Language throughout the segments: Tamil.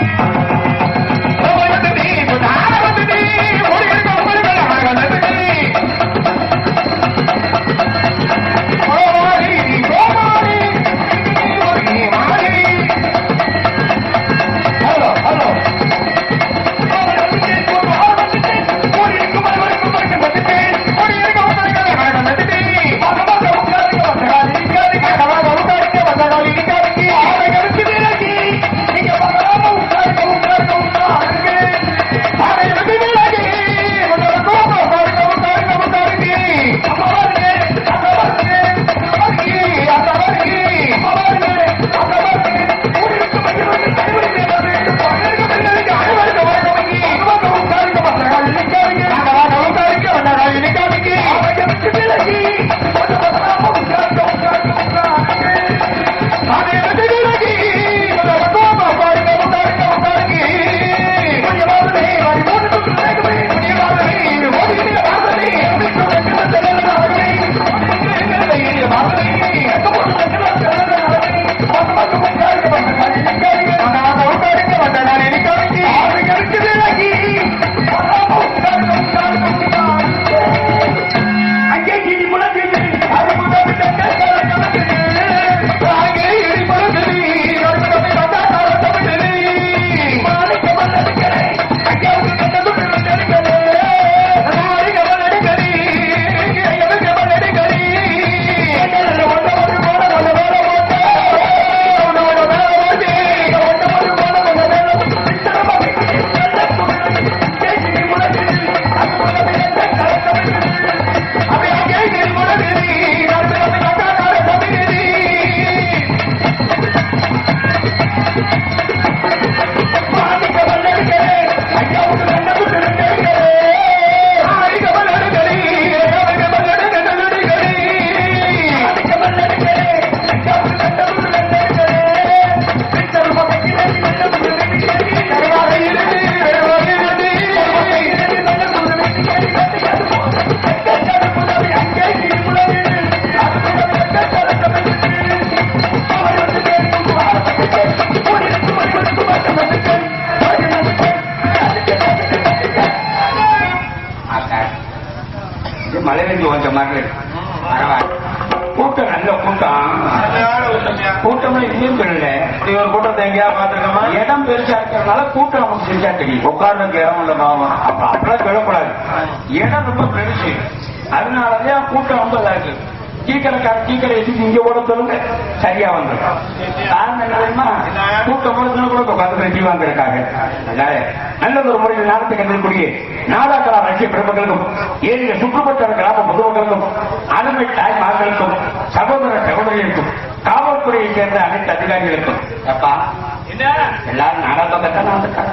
Thank you. மலையிலிருந்து வந்த மாதிரி. கூட்டம் நல்ல கூட்டம். கூட்டம்ல இன்னும் இல்லை ஒரு கூட்டத்தை எங்கேயா பாத்துருக்கோமா இடம் பெருசா இருக்கிறதுனால கூட்டம் நமக்கு பெருசா தெரியும். உட்கார்றதுக்கு இடம் இல்ல பாவம் அப்ப அப்படிலாம் சொல்லக்கூடாது. இடம் ரொம்ப பெருசு. அதனாலதான் கூட்டம் ரொம்ப இதா இருக்கு. டீக்கடைக்கார டீக்கடை எடுத்து இங்க கூட சொல்லுங்க. சரியா வந்துடும். காரணம் என்ன தெரியுமா கூட்டம் போடுறதுல கூட உட்காந்து டீ வாங்குறதுக்காக. அதனால நல்ல ஒரு முறையில் நாடத்துக்கு இருக்கக்கூடிய நாடாக்கலா ரஷ்ய பிரபுகளுக்கும் ஏழிய சுற்றுப்பட்ட கிராம பொதுமக்களுக்கும் அருமை தாய் மார்களுக்கும் சகோதர சகோதரிகளுக்கும் காவல்துறையை சேர்ந்த அனைத்து அதிகாரிகளுக்கும் அப்பா எல்லாரும் நாடகம் வந்திருக்காங்க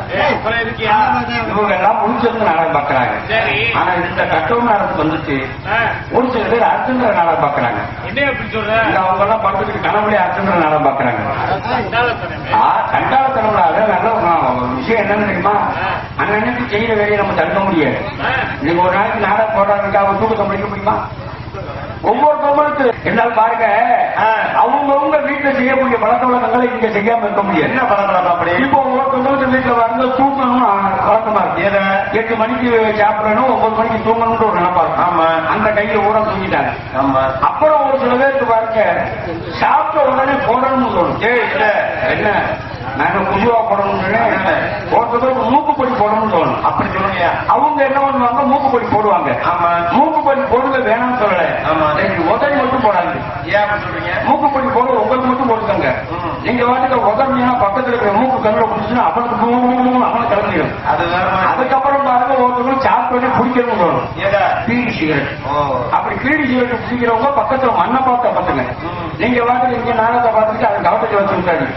இவங்க எல்லாம் முடிச்சிருந்து நாடகம் பார்க்கறாங்க. சரி. ஆனா இந்த கட்டவும் நாடகம் வந்துச்சு. ஒரு சில பேர் அர்ஜுன்ற நாடகம் இந்த அவங்க எல்லாம் படுத்துட்டு கனவுலே அர்ஜுன்ற நாடகம் கண்டாளத்தனம்ல. அது நல்ல விஷயம் என்னன்னு தெரியுமா? அன்னன்னைக்கு செய்யற வேலையை நம்ம தடுக்க முடியாது. இன்னைக்கு ஒரு நாளைக்கு நாடகம் போடுறாங்க. அவங்க தூக்கத்தை முடிக்க முடியுமா? ஒவ்வொருத்தவங்களுக்கு என்னால் பாருங்க. அவங்கவுங்க வீட்டுல செய்யக்கூடிய பழக்க வழக்கங்களை இங்க செய்யாம இருக்க முடியாது. என்ன பழக்கம் அப்படி? இப்போ ஒவ்வொருத்தவங்களுக்கு வீட்டுல வந்து தூங்கணும் வழக்கமா இருக்கு. எதை? எட்டு மணிக்கு சாப்பிடணும் ஒன்பது மணிக்கு தூங்கணும்னு ஒரு நினைப்பா ஆமா. அந்த கையில ஊற தூங்கிட்டாங்க ஆமா. அப்புறம் ஒரு சில பேருக்கு பாருங்க சாப்பிட்ட உடனே போடணும்னு தோணும். என்ன? நாங்க புதுவா போடணும்னு ஒருத்தர் மூக்குப்பொடி போடணும்னு தோணும். அப்படி சொல்லுங்க அவங்க என்ன பண்ணுவாங்க? மூக்குப்பொடி போடுவாங்க. ஆமா. மூக்குப்பொடி போடுங்க வேணாம்னு சொல்லல. ஆமா. மூக்குப்பொடி போட உங்களுக்கு மட்டும் போட்டுக்கோங்க ம். நீங்க வாட்டுக்கு உதறினா பக்கத்துல இருக்கிற மூக்கு கண்ணில் பிடிச்சுன்னா அவனுக்கு அவனை கிளம்பிடும். அதுக்கப்புறம் பாருங்க ஒருத்தவங்க சாப்பிட்டு குடிக்கணும்னு தோணும் எதை? பீடி சிகரெட் அப்படி பீடி சிகரெட் பிடிக்கிறவங்க பக்கத்துல மண்ணை பார்த்த பத்துங்க. நீங்க வாட்டுக்கு இங்க நாடகத்தை பார்த்துட்டு அதை கவனத்தை வச்சு விட்டாரு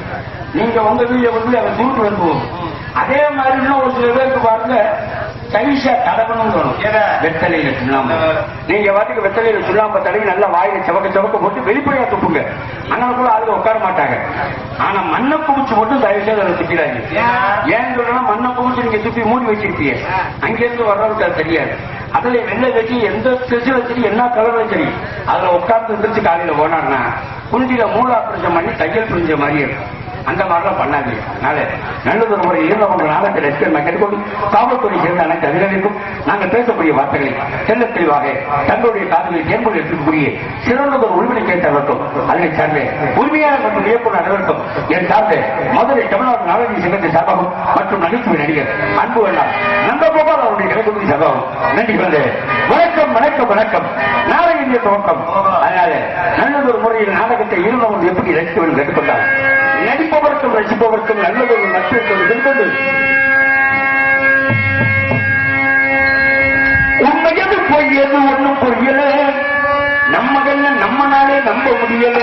நீங்க உங்க வீடியோ வந்து அதை தூட்டு வந்துருவோம் ம். அதே மாதிரி இன்னும் ஒரு சில பேருக்கு பாருங்க சைஷா தடவணும்னு தோணும். எதை? வெத்தலையில சுண்ணாம்பு? நீங்க வாட்டுக்கு வெத்தலையில சுண்ணாம்பு தடவி நல்லா வாயில சவக்க சவக்க போட்டு வெளிப்படையா துப்புங்க. ஆனா கூட ஆளுங்க உட்கார மாட்டாங்க. ஆனா மண்ணை குமிச்சு மட்டும் தயவு செய்து அதை துப்பிடாங்க ஏன்? ஏன்னு சொல்றேன்னா மண்ணை குமிச்சு நீங்க துப்பி மூடி வச்சிருப்பீங்க. அங்கிருந்து வர்றவருக்கு அது தெரியாது. அதுல வெள்ளை வச்சு எந்த ஸ்டெச்சில் சரி என்ன கலர்ல சரி அதுல உட்கார்ந்து இருந்துச்சு காலையில போனாருன்னா குஞ்சில மூளை ஆபரேஷன் பண்ணி தையல் புரிஞ்ச மாதிரி இருக்கும். அந்த மாதிரிலாம் பண்ணாதீங்க. அதனால நல்லதொரு ஒரு முறை இருந்த உங்க நாளத்தில் எஸ்கேமா காவல்துறை சேர்ந்த அனைத்து அதிகாரிகளுக்கும் நாங்கள் பேசக்கூடிய வார்த்தைகளை செல்ல தெளிவாக தங்களுடைய காதுகளில் தேர்ந்தெடுத்து இருக்கக்கூடிய சிறந்ததொரு உரிமை கேட்டவர்களுக்கும் அதனை சார்ந்த உரிமையான மற்றும் இயக்குநர் அனைவருக்கும் என் சார்ந்த மதுரை தமிழ்நாடு நாடக சங்கத்தின் சார்பாகவும் மற்றும் நகைச்சுவை நடிகர் அன்பு வேண்டாம் நந்தகோபால் அவருடைய கலைக்குழுவின் சார்பாகவும் நன்றி கொண்டு வணக்கம் வணக்கம் வணக்கம். நாடக இந்திய துவக்கம். அதனால நல்லதொரு முறையில் நாடகத்தை இருந்தவங்க எப்படி ரசிக்க வேண்டும் கேட்டுக்கொண்டால் நடிப்பவர்க்கும் ரசிப்பவர்க்கும் நல்லதொரு நட்பு கொண்டு உண்மையது பொய்யது ஒண்ணும் புரியல. நம்ம நம்ம நாளே நம்ப முடியல.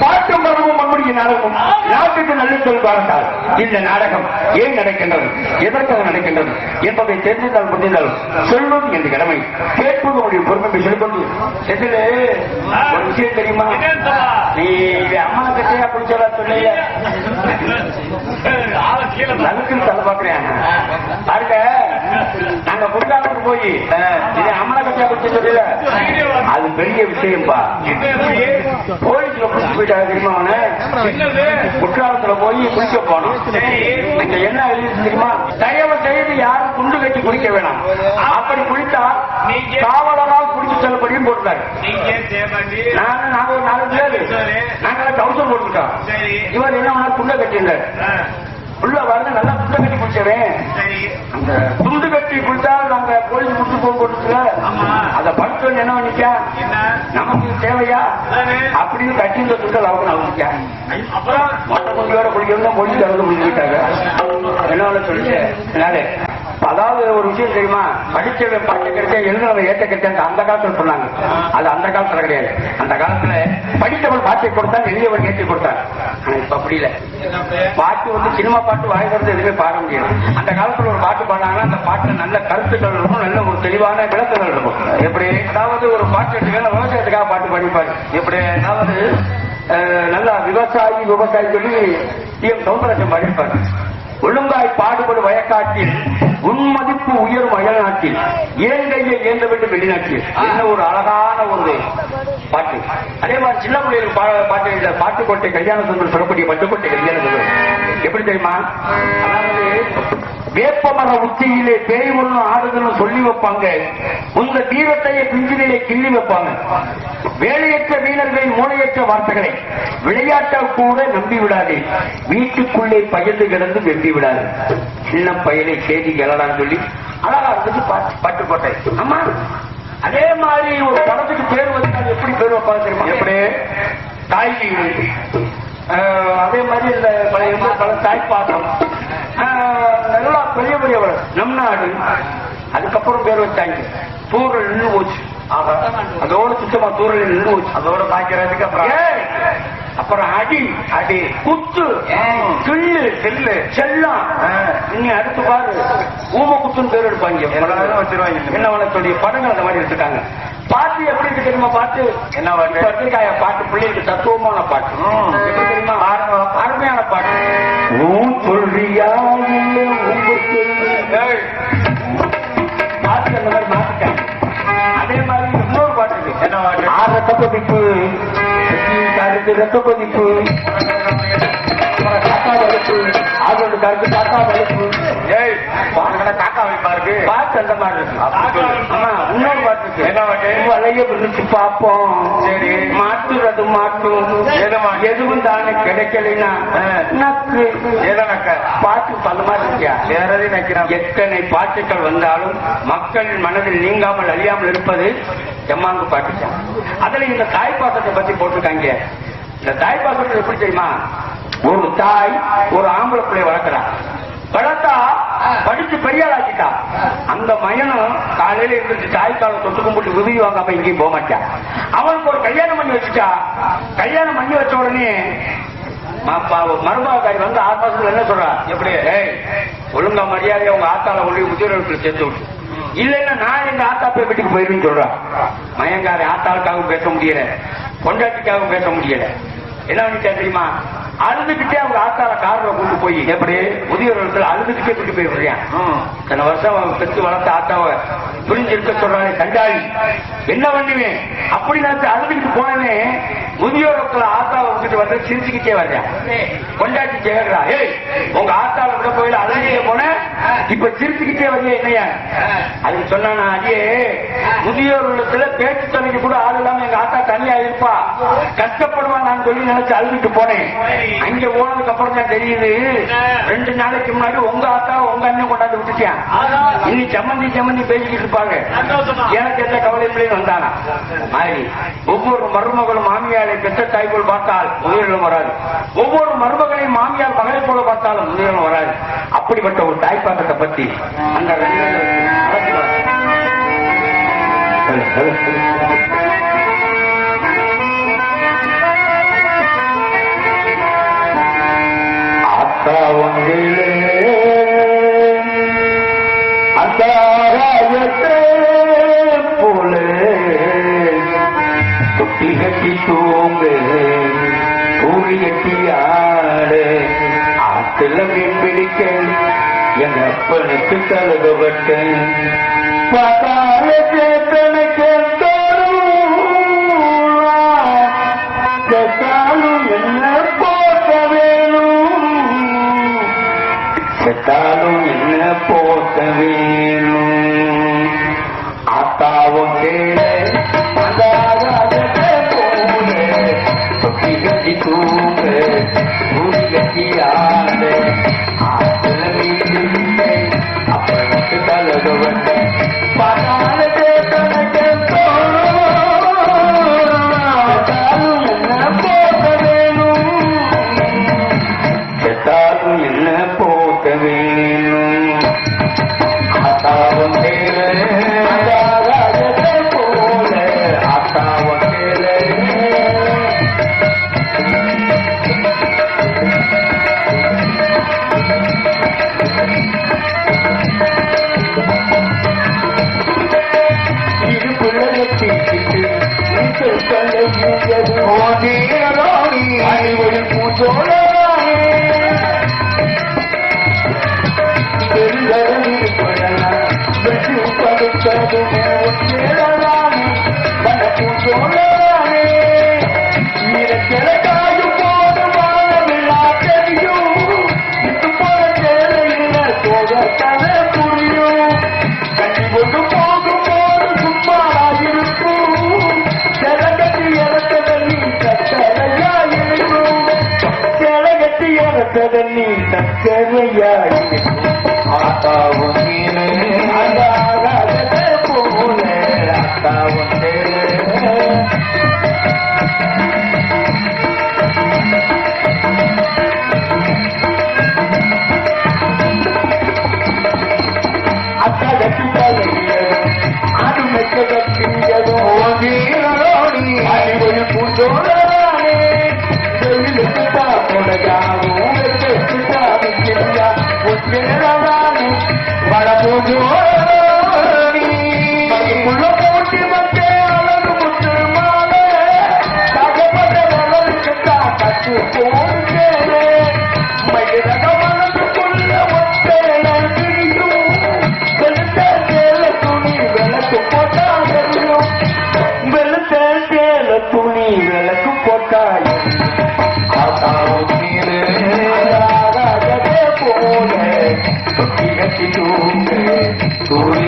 பாட்டும் பரவும் மண்முடிய நாடகம் நாட்டுக்கு நல்லத்தொழில் பார்த்தால் இந்த நாடகம் ஏன் நடக்கின்றது? எதற்காக நடக்கின்றது? என்பதை தெரிந்தால் புரிந்தால் சொல்வது என்ற கடமை. கேட்பது உடைய பொறுமை சொல்லுவது எதிலே ஒரு விஷயம் தெரியுமா? நீ அம்மா கிட்டே அப்படி சொல்ல சொல்லையில தலை பாக்குறேன் பாருங்க நாங்க புரியாமல் போய் இது அம்மனை கட்டியா சொல்லல பெரிய விஷயம்பா. என்ன போலீஸ்ல பிடிச்சி போயிட்டாங்க தெரியுமா அவனை? குற்றாலத்துல போய் குளிக்க போனோம் நீங்க என்ன எழுதி தெரியுமா? தயவு செய்து யாரும் குண்டு கட்டி குளிக்க வேணாம். அப்படி குளித்தா காவலரால் குடிச்சு செல்லப்படியும் போட்டாரு நாங்க நாங்க நாலு பேரு. நாங்க டவுசர் போட்டுக்கிட்டோம். சரி. இவர் என்ன குண்டை கட்டியிருந்தார். உள்ள வந்து நல்லா குண்டை கட்டி குடிச்சவன். அந்த துண்டு கட்டி குடித்தா நாங்க போலீஸ் முடிச்சு போக கொடுத்துல. அத படுத்து என்ன பண்ணிக்கா? நமக்கு தேவையா. அப்படின்னு கட்டி இந்த துண்டை அவங்க அப்புறம்? மொட்டை குண்டியோட குடிக்கிறது போலீஸ் வந்து முடிச்சுக்கிட்டாங்க என்ன சொல்லிட்டு அதாவது ஒரு விஷயம் தெரியுமா? படிச்ச பாட்டு கிடைச்சா எழுதுறவன் ஏற்ற கிடைச்சா அந்த காலத்துல சொன்னாங்க. அது அந்த காலத்துல கிடையாது. அந்த காலத்துல படித்தவன் பாட்டை கொடுத்தான் எழுதியவன் ஏற்றி கொடுத்தான். ஆனா இப்ப அப்படி இல்லை. பாட்டு வந்து சினிமா பாட்டு வாய்க்கிறது எதுவுமே பாட முடியாது. அந்த காலத்துல ஒரு பாட்டு பாடினாங்கன்னா அந்த பாட்டுல நல்ல கருத்துக்கள் இருக்கும் நல்ல ஒரு தெளிவான விளக்கங்கள் இருக்கும். எப்படி? அதாவது ஒரு பாட்டு எடுத்துக்கான விவசாயத்துக்காக பாட்டு பாடிப்பாரு. எப்படி? அதாவது அஹ், நல்லா விவசாயி விவசாயி சொல்லி எம் சௌந்தரராஜன் பாடிப்பாரு ஒழுங்காய் பாடுபடும் வயக்காட்டில் உன்மதிப்பு உயரும் அயல்நாட்டில். ஏன் கையை ஏந்த வேண்டும் வெளிநாட்டில் என்ன ஒரு அழகான ஒரு பாட்டு. அதே மாதிரி சின்ன பிள்ளைகளுக்கு பா- பாட்டு இந்த பாட்டுக்கோட்டை கல்யாண சுந்தரம் சொல்லக்கூடிய பட்டுக்கோட்டை கல்யாண எப்படி தெரியுமா? அதாவது வேப்பமர உச்சியிலே பேய் ஒண்ணு ஆடுதுன்னு சொல்லி வைப்பாங்க. உங்க தீரத்தையே பிஞ்சிலே கிள்ளி வைப்பாங்க. வேலையற்ற வீரர்களின் மூளையற்ற வார்த்தைகளை விளையாட்டால் கூட நம்பி விடாதே வீட்டுக்குள்ளே பயந்து கிடந்து வெம்பி விடாது சின்ன பயலை செய்தி எழலான்னு சொல்லி அழகா இருந்துச்சு பாட்டு பட்டுக்கோட்டை ஆமா அதே மாதிரி ஒரு படத்துக்கு பேர் வச்சால் எப்படி பேர் வைப்பாங்க தெரியுமா? எப்படி? தாய் அதே மாதிரி இந்த பழைய பல தாய்ப்பாசம் அஹ், பெரிய பெரியவர் நம் நாடு அதுக்கப்புறம் பேர் வச்சாங்க. தூரல் நின்று போச்சு. அதோட சுத்தமா தூரல் நின்று போச்சு. அதோட பாக்கிறதுக்கு அப்புறம் அப்புறம் அடி அடி. குத்து. கிள்ளு செல்லு செல்லம். நீ அடுத்து பாரு. ஊம குத்துன்னு பேர் எடுப்பாங்க. என்ன உனக்குடைய படங்கள் அந்த மாதிரி எடுத்துட்டாங்க. பாட்டு எப்படி இருக்கு தெரியுமா பாட்டு? என்ன பாட்டு? இப்ப இருக்காய பாட்டு பிள்ளைகளுக்கு தத்துவமான பாட்டு. எப்படி தெரியுமா. அருமையான பாட்டு. ஊன் சொல்றியா பாட்டு அந்த மாதிரி மாத்திட்டாங்க அதே மாதிரி இன்னொரு பாட்டு இருக்கு. என்ன பாட்டு? ஆ ரத்த பதிப்பு கருத்து ரத்த வலிப்பு ஆதோட கருத்து காக்கா வலிப்பு இருக்கு. பாட்டு அந்த மாதிரி இருக்கு. அப்படி சொல்லு. ஆமா. இன்னொரு பாட்டு இருக்கு. என்ன பாட்டு? வலைய விரிச்சு பார்ப்போம். சரி. மாட்டுறது மாட்டும் எது மாட்டும்? எதுவும் தானே கிடைக்கலைன்னா ஆ. நக்கு. ஏதனக்க பாட்டு பல மாதிரி இருக்கியா? வேற எதையும் நிக்கிறான்? எத்தனை பாட்டுகள் வந்தாலும் மக்களின் மனதில் நீங்காமல் அழியாமல் இருப்பது எம்மாங்கு பாட்டு அதுல இந்த தாய்ப்பாசத்தை பத்தி போட்டிருக்காங்க. இந்த தாய்ப்பாசத்தை எப்படி தெரியுமா? ஒரு தாய் ஒரு ஆம்பளை பிள்ளை வளர்க்கிறான் வளர்த்தா படிச்சு பெரியாள் ஆக்கிட்டா அந்த மயனும் காலையில இருந்துச்சு தாய் காலை தொட்டு கும்பிட்டு உதவி வாங்காம எங்கேயும் போக மாட்டான் அவனுக்கு ஒரு கல்யாணம் பண்ணி வச்சுட்டா. கல்யாணம் பண்ணி வச்ச உடனே மருமகாரி வந்து ஆறு மாசத்துல என்ன சொல்றா? எப்படி? ஏய் ஒழுங்கா மரியாதையா உங்க ஆத்தால கொண்டு முதியோர்களுக்கு சேர்த்து விட்டு இல்லைன்னா நான் எங்க ஆத்தா போய் வீட்டுக்கு போயிருன்னு சொல்றா. மயங்காரி ஆத்தாளுக்காகவும் பேச முடியல. பொண்டாட்டிக்காகவும் பேச முடியல. என்ன பண்ணிட்டா தெரியுமா? அழுதுகிட்டே அவங்க ஆத்தால கார்ல கொண்டு போய் எப்படி? முதியோர்கள் அழுதுகிட்டே கூட்டி போய் விடுறான். இத்தனை வருஷம் அவன் பெற்று வளர்த்த ஆத்தாவை புரிஞ்சு இருக்க சொல்றானே கண்டாளி. என்ன பண்ணுவேன்? அப்படி நினைச்சு அழுதுகிட்டு போனவன் முதியோர்கள் ஆத்தாவை விட்டுட்டு வந்து சிரிச்சுக்கிட்டே வர்றான் கொண்டாட்டி கேக்குறா ஏய் உங்க ஆத்தாவை விட போயில அழுதுகிட்டே போன? இப்ப சிரிச்சுக்கிட்டே வர்றிய என்னையா? அதுக்கு சொன்னானா அடியே முதியோர் உள்ளத்துல பேச்சு துணைக்கு கூட ஆள் இல்லாம எங்க ஆத்தா தனியா இருப்பா. கஷ்டப்படுவா நான் சொல்லி நினைச்சு அழுதுட்டு போனேன். அங்க போனதுக்கு அப்புறம் தான் தெரியுது. ரெண்டு நாளைக்கு முன்னாடி உங்க ஆத்தா உங்க அண்ணன் கொண்டாந்து விட்டுட்டான் இனி சம்மந்தி சம்மந்தி பேசிக்கிட்டு இருப்பாங்க. எனக்கு எந்த கவலை இல்லைன்னு வந்தானா? மாதிரி ஒவ்வொரு மருமகளும் மாமியாரை பெற்ற தாய் போல் பார்த்தால் முதியோர்களும் வராது. ஒவ்வொரு மருமகளையும் மாமியார் மகளை போல பார்த்தாலும் முதியோர்களும் வராது. அப்படிப்பட்ட ஒரு தாய்ப்பாக்கத்தை பத்தி அந்த நாள்ல சொல்லு, சொல்லு, சொல்லு. போலே தொட்டி கட்டி தூங்கு கூறி கட்டி ஆடு ஆத்துல மீன் பிடிக்க அப்பனுக்கு சேத்தனுக்கு போட்ட வேணும் இறக்கதல்லி தக்கரையா இருக்கும் ஆத்தாவும் நீனு தொட்டி கட்டி தூங்கு தூளி